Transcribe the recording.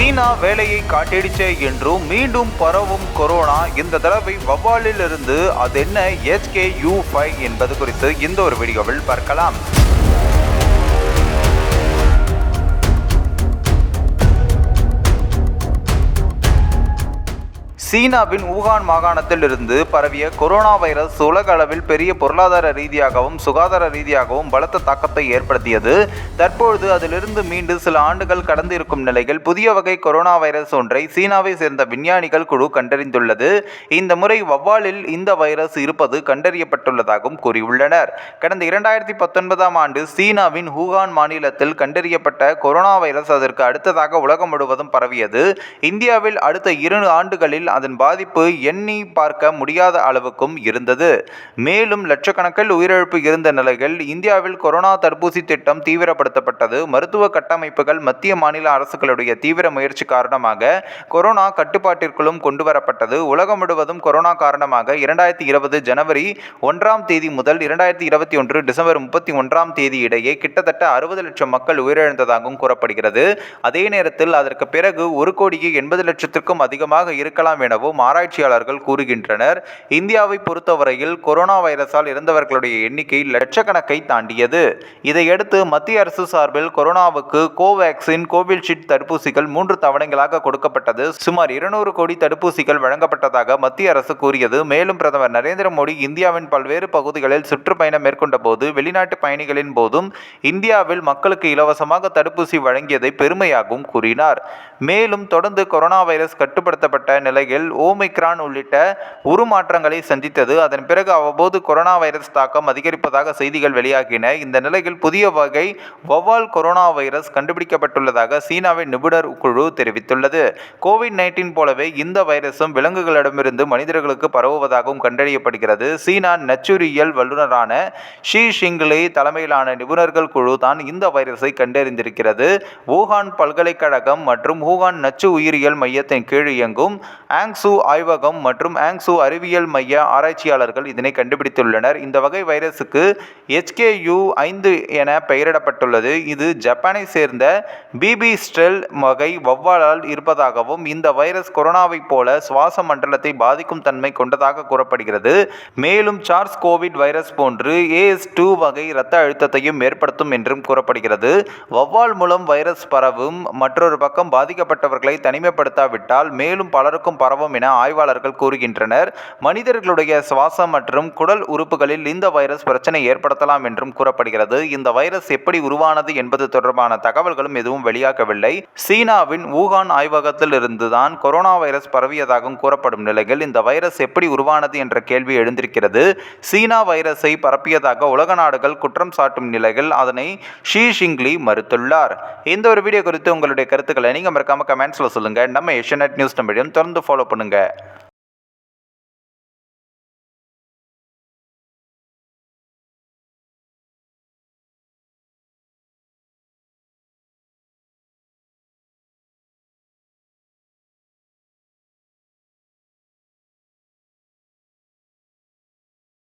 சீனா வேலையை காட்டிடுச்சே என்றும் மீண்டும் பரவும் கொரோனா இந்த தடவை வவ்வாலில் இருந்து அது என்ன எச்கே யூ ஃபைவ் என்பது குறித்து இந்த ஒரு வீடியோவில் பார்க்கலாம். சீனாவின் ஊகான் மாகாணத்தில் இருந்து பரவிய கொரோனா வைரஸ் உலக அளவில் பெரிய பொருளாதார ரீதியாகவும் சுகாதார ரீதியாகவும் பலத்த தாக்கத்தை ஏற்படுத்தியது. தற்பொழுது அதிலிருந்து மீண்டு சில ஆண்டுகள் கடந்து இருக்கும் நிலையில் புதிய வகை கொரோனா வைரஸ் ஒன்றை சீனாவை சேர்ந்த விஞ்ஞானிகள் குழு கண்டறிந்துள்ளது. இந்த முறை வவ்வாலில் இந்த வைரஸ் இருப்பது கண்டறியப்பட்டுள்ளதாகவும் கூறியுள்ளனர். கடந்த இரண்டாயிரத்தி பத்தொன்பதாம் ஆண்டு சீனாவின் ஹூகான் மாநிலத்தில் கண்டறியப்பட்ட கொரோனா வைரஸ் அதற்கு அடுத்ததாக உலகம் முழுவதும் பரவியது. இந்தியாவில் அடுத்த இரு ஆண்டுகளில் அதன் பாதிப்பு எண்ணி பார்க்க முடியாத அளவுக்கும் இருந்தது. மேலும் லட்சக்கணக்கில் உயிரிழப்பு இருந்த நிலையில் இந்தியாவில் கொரோனா தடுப்பூசி திட்டம் தீவிரப்படுத்தப்பட்டது. மருத்துவ கட்டமைப்புகள் மத்திய மாநில அரசுகளுடைய தீவிர முயற்சி காரணமாக கொரோனா கட்டுப்பாட்டிற்குள்ளும் கொண்டு வரப்பட்டது உலகம் முழுவதும் கொரோனா காரணமாக இரண்டாயிரத்தி இருபது ஜனவரி ஒன்றாம் தேதி முதல் இரண்டாயிரத்தி இருபத்தி ஒன்று டிசம்பர் முப்பத்தி ஒன்றாம் தேதி இடையே கிட்டத்தட்ட அறுபது லட்சம் மக்கள் உயிரிழந்ததாகவும் கூறப்படுகிறது. அதே நேரத்தில் அதற்கு பிறகு ஒரு கோடியே எண்பது லட்சத்திற்கும் அதிகமாக இருக்கலாம் என எனவும் ஆராய்ச்சியாளர்கள் கூறுகின்றனர். இந்தியாவை பொறுத்தவரையில் கொரோனா வைரஸால் இறந்தவர்களுடைய எண்ணிக்கை லட்சக்கணக்கை தாண்டியது. இதையடுத்து மத்திய அரசு சார்பில் கொரோனாவுக்கு கோவேக்சின் கோவில்ஷீட் தடுப்பூசிகள் மூன்று தவணைகளாக கொடுக்கப்பட்டது. சுமார் இருநூறு கோடி தடுப்பூசிகள் வழங்கப்பட்டதாக மத்திய அரசு கூறியது. மேலும் பிரதமர் நரேந்திர மோடி இந்தியாவின் பல்வேறு பகுதிகளில் சுற்றுப்பயணம் மேற்கொண்ட போது வெளிநாட்டு பயணிகளின் போதும் இந்தியாவில் மக்களுக்கு இலவசமாக தடுப்பூசி வழங்கியதை பெருமையாகவும் கூறினார். மேலும் தொடர்ந்து கொரோனா வைரஸ் கட்டுப்படுத்தப்பட்ட நிலையில் ஓமிக்ரான் உள்ளிட்ட உருமாற்றங்களை சந்தித்தது. அதன் பிறகு அவ்வப்போது கொரோனா வைரஸ் தாக்கம் அதிகரிப்பதாக செய்திகள் வெளியாகின. இந்த நிலையில் புதிய வகை வவ்வால் கொரோனா வைரஸ் கண்டுபிடிக்கப்பட்டுள்ளதாக சீனாவின் நிபுணர் குழு தெரிவித்துள்ளது. கோவிட் நைன்டீன் போலவே இந்த வைரஸும் விலங்குகளிடமிருந்து மனிதர்களுக்கு பரவுவதாகவும் கண்டறியப்படுகிறது. சீனா நச்சுரியல் வல்லுநரான ஷி ஷிங்லே தலைமையிலான நிபுணர்கள் குழு தான் இந்த வைரஸை கண்டறிந்திருக்கிறது. வூகான் பல்கலைக்கழகம் மற்றும் வூகான் நச்சு உயிரியல் மையத்தின் கீழ் இயங்கும் ஆங் ஆங்ஸு ஆய்வகம் மற்றும் ஆங்சு அறிவியல் மைய ஆராய்ச்சியாளர்கள் இதனை கண்டுபிடித்துள்ளனர். இந்த வகை வைரஸுக்கு ஹெச்கேயு ஐந்து என பெயரிடப்பட்டுள்ளது. இது ஜப்பானை சேர்ந்த பிபி ஸ்ட்ரெல் வகை வவ்வாலால் இருப்பதாகவும் இந்த வைரஸ் கொரோனாவைப் போல சுவாச மண்டலத்தை பாதிக்கும் தன்மை கொண்டதாக கூறப்படுகிறது. மேலும் சார்ஸ் கோவிட் வைரஸ் போன்று ஏஎஸ் டூ வகை இரத்த அழுத்தத்தையும் ஏற்படுத்தும் என்றும் கூறப்படுகிறது. வவ்வால் மூலம் வைரஸ் பரவும் மற்றொரு பக்கம் பாதிக்கப்பட்டவர்களை தனிமைப்படுத்தாவிட்டால் மேலும் பலருக்கும் பரவும் என ஆய்வாளர்கள் கூறுகின்றனர். மனிதர்களுடைய சுவாசம் மற்றும் குடல் உறுப்புகளில் இந்த வைரஸ் பிரச்சனை ஏற்படுத்தலாம் என்றும் கூறப்படுகிறது. இந்த வைரஸ் எப்படி உருவானது என்பது தொடர்பான தகவல்களும் எதுவும் வெளியாகவில்லை. சீனாவின் ஊகான் ஆய்வகத்தில் இருந்துதான் கொரோனா வைரஸ் பரவியதாகவும் கூறப்படும் நிலையில் இந்த வைரஸ் எப்படி உருவானது என்ற கேள்வி எழுந்திருக்கிறது. சீனா வைரஸை பரப்பியதாக உலக நாடுகள் குற்றம் சாட்டும் நிலையில் அதனை ஷி ஷிங்லி மறுத்துள்ளார். இந்த ஒரு வீடியோ குறித்து உங்களுடைய கருத்துக்களை நீங்கள் மறக்காம கமெண்ட்ஸில் சொல்லுங்கள் நம்ம ஏஷியநெட் நியூஸ் தமிழையும் தொடர்ந்து ஃபாலோ பண்ணுங்கள்